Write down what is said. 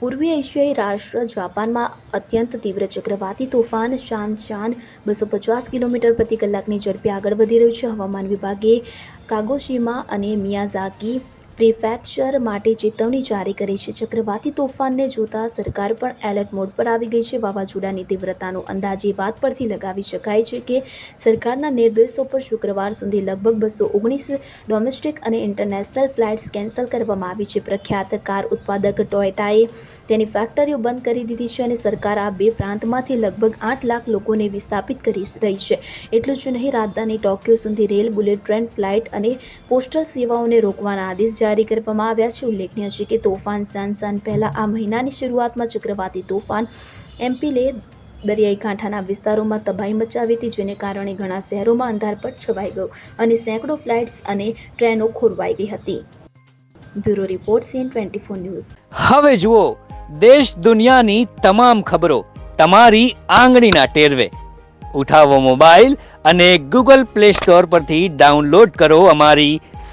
પૂર્વીય એશિયાઈ રાષ્ટ્ર જાપાનમાં અત્યંત તીવ્ર ચક્રવાતી તોફાન શાન શાન બસો પચાસ કિલોમીટર પ્રતિ કલાકની ઝડપે આગળ વધી રહ્યું છે. હવામાન વિભાગે કાગોશીમા અને મિયાઝાકી પ્રિફેક્ચર માટે ચેતવણી જારી કરી છે. ચક્રવાતી તોફાનને જોતા સરકાર પણ એલર્ટ મોડ પર આવી ગઈ છે. વાવાઝોડાની તીવ્રતાનો અંદાજ વાત પરથી લગાવી શકાય છે કે સરકારના નિર્દેશો પર શુક્રવાર સુધી લગભગ બસો ઓગણીસ ડોમેસ્ટિક અને ઇન્ટરનેશનલ ફ્લાઇટ્સ કેન્સલ કરવામાં આવી છે. પ્રખ્યાત કાર ઉત્પાદક ટોયોટાએ તેની ફેક્ટરીઓ બંધ કરી દીધી છે અને સરકાર આ બે પ્રાંતમાંથી લગભગ આઠ લાખ લોકોને વિસ્થાપિત કરી રહી છે. એટલું જ નહીં, રાજધાની ટોક્યો સુધી રેલ બુલેટ ટ્રેન, ફ્લાઇટ અને પોસ્ટલ સેવાઓને રોકવાના આદેશ જારી કરવામાં આવ્યા છે. ઉલ્લેખનીય છે કે તોફાન સાનસાન પહેલાં આ મહિનાની શરૂઆતમાં ચક્રવાતી તોફાન એમપીલે દરિયાઈ કાંઠાના વિસ્તારોમાં તબાહી મચાવી હતી, જેને કારણે ઘણા શહેરોમાં અંધારપટ છવાઈ ગયો અને સેંકડો ફ્લાઇટ્સ અને ટ્રેનો ખોરવાઈ ગઈ હતી. Bureau report CN twenty four news. હવે જુઓ, દેશ દુનિયાની તમામ ખબરો તમારી આંગળીના ટેરવે. ઉઠાવો મોબાઈલ અને ગૂગલ પ્લે સ્ટોર પરથી ડાઉનલોડ કરો અમારી